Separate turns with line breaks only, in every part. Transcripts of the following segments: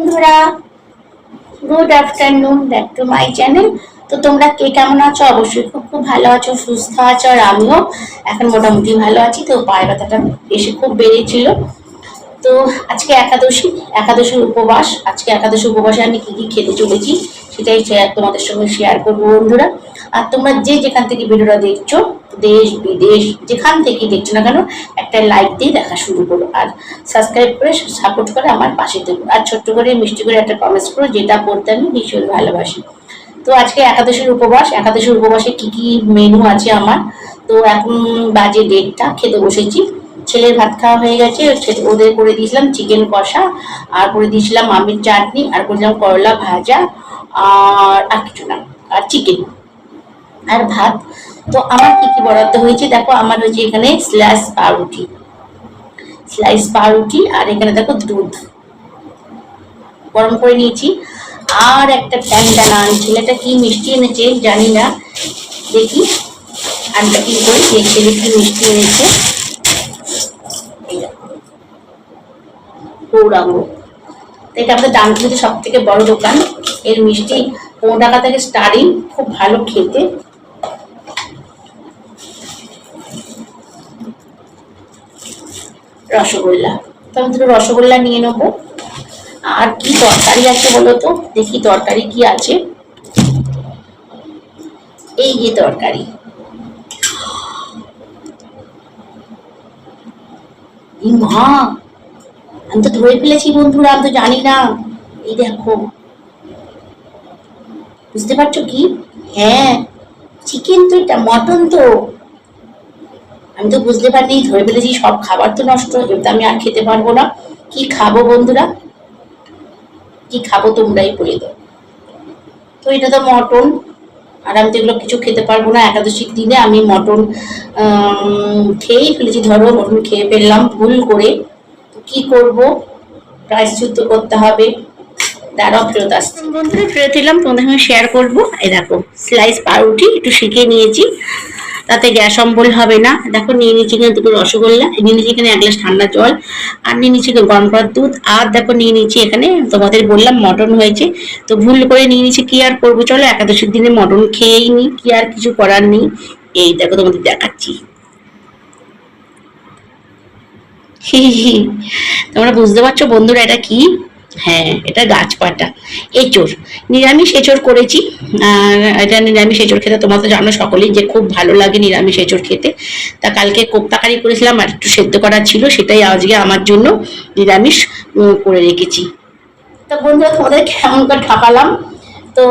বন্ধুরা good afternoon back to my channel তো তোমরা কে কেমন আছো? অবশ্যই খুব খুব ভালো আছো, সুস্থ আছো, আর আমিও এখন মোটামুটি ভালো আছি। তো পায়ে ব্যথাটা এসে খুব বেড়েছিল। তো আজকে একাদশী একাদশীর উপবাস। আজকে একাদশী উপবাসে আমি কী কী খেতে চলেছি, সেটাই তোমাদের সঙ্গে শেয়ার করব বন্ধুরা। আর তোমরা যে যেখান থেকে ভিডিওটা দেখছ দেশ, বিদেশ, যেখান থেকে দেখছ না কেন, একটা লাইক দিয়ে দেখা শুরু করো। আর সাবস্ক্রাইব করে সাপোর্ট করে আমার পাশে দেবো আর ছোট্ট করে, মিষ্টি করে একটা কমেন্টস করো, যেটা পড়তে আমি ভীষণ ভালোবাসি। তো আজকে একাদশের উপবাস, একাদশের উপবাসে কি কি মেনু আছে আমার? তো এখন বাজে ডেটটা খেতে বসেছি। ছেলের ভাত খাওয়া হয়ে গেছে ওদের করে দিয়েছিলাম চিকেন কষা, আর করে দিয়েছিলাম আমের চাটনি, আর করেছিলাম করলা ভাজা, আর আর কিছু না। আর চিকেন আর ভাত। তো আমার কি কি বরাদ্দ হয়েছে? দেখো, আমার হয়েছে এখানে স্ল্যাশ পাউরুটি। স্লাইস পাউরুটি আর এখানে দেখো দুধ। গরম করে নিয়েছি। আর একটা প্যান্ডানা ছেলেটা কি মিষ্টি এনেছে জানি না। দেখি। আনপ্যাকিং করে ছেলে কি মিষ্টি এনেছে। দেখো। গৌরাঙ্গ এটা আমাদের ডানকুনিতে সব থেকে বড় দোকান। এর মিষ্টি পনেরো টাকা থেকে স্টার্টিং খুব ভালো খেতে। রসগোল্লা। তো আমি দুটো রসগোল্লা নিয়ে নেব। আর কি তরকারি আছে বলো তো? দেখি তরকারি কি আছে। এই যে তরকারি। মা, আমি তো ধরে ফেলেছি বন্ধুরা, আমি তো জানি না। এই দেখো। বুঝতে পারছ কি? হ্যাঁ চিকেন তো এটা, মটন তো। আমি তো বুঝতে পারিনি, ধরে ফেলেছি সব খাবার তো নষ্ট এবার আমি আর খেতে পারব না। কি খাব বন্ধুরা? কি খাব তোমরাই বলে দাও। তো এটা তো মটন, আর আমি তো এগুলো কিছু খেতে পারব না, একাদশীর দিনে আমি মটন খেয়েই ফেলেছি, ধরো মটন খেয়ে ফেললাম ভুল করে। তো কি করব? প্রায়শ্চিত্ত করতে হবে। দাঁড়াও, ফেরত আসছি। বন্ধুরা, ফেরত এলাম, তোমাদের সঙ্গে শেয়ার করব। এই দেখো স্লাইস পাউরুটি, একটু শিখে নিয়েছি। তাতে গ্যাস অম্বল হবে না। দেখো নিয়ে নিচ্ছি এখানে দুটো রসগোল্লা, নিয়ে নিচ্ছি এখানে এক গ্লাস ঠান্ডা জল, আর নিয়ে নিচ্ছি গরম করার দুধ, আর দেখো নিয়ে নিচ্ছি এখানে তোমাদের বললাম মটন হয়েছে। তো ভুল করে নিয়ে নিচ্ছি কি আর করব? চলো একাদশীর দিনে মটন খেয়েই নি, কি আর কিছু করার নেই। এই দেখো তোমাদের দেখাচ্ছি। তোমরা বুঝতে পারছ বন্ধুরা এটা কি? হ্যাঁ এটা গাছপাটা। এঁচোড়। নিরামিষ এঁচোড় করেছি। এটা নিরামিষ এঁচোড় খেতে তোমরা তো জানো সকলেই যে খুব ভালো লাগে নিরামিষ এঁচোড় খেতে, তা কালকে কোপ্তাকারি করেছিলাম আর একটু সেদ্ধ করা ছিল, সেটাই আজকে আমার জন্য নিরামিষ করে রেখেছি। তো বন্ধুরা, তোমাদের কেমন করে ঠকালাম তো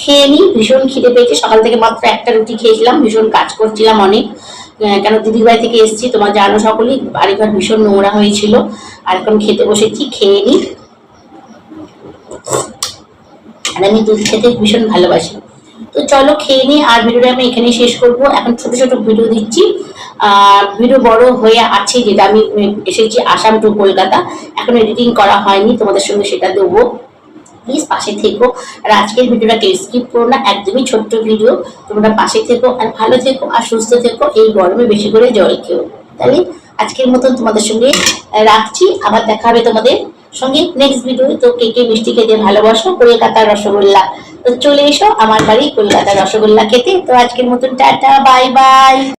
খেয়ে নিই ভীষণ খিদে পেয়েছে। সকাল থেকে মাত্র একটা রুটি খেয়েছিলাম, ভীষণ কাজ করছিলাম অনেক। কেন দিদির বাড়ি থেকে এসেছি তোমার জানো সকলেই, বাড়িঘর ভীষণ নোংরা হয়েছিল। আর এখন খেতে বসেছি খেয়ে নিই? আর আমি দুধ খেতে ভীষণ ভালোবাসি। তো চলো খেয়ে নিই, আর ভিডিওটা আমি এখানেই শেষ করব। এখন ছোট ছোট ভিডিও দিচ্ছি। ভিডিও বড় হয়ে আছে যেটা আমি এসেছি আসাম টু কলকাতা। এখন এডিটিং করা হয়নি, তোমাদের সঙ্গে সেটা দেবো। প্লিজ পাশে থেকো। আর আজকের ভিডিওটা স্কিপ করো না, একদমই ছোট্ট ভিডিও। তোমরা পাশে থেকো আর ভালো থেকো আর সুস্থ থেকো, এই গরমে বেশি করে জল খেও। তাহলে আজকের মতন তোমাদের সঙ্গে রাখছি। আবার দেখা হবে তোমাদের সঙ্গে নেক্সট ভিডিও তো কে কে মিষ্টি খেতে ভালোবাসো? কলকাতার রসগোল্লা। তো চলে এসো আমার বাড়ি কলকাতার রসগোল্লা খেতে। তো আজকের মতন টাটা বাই বাই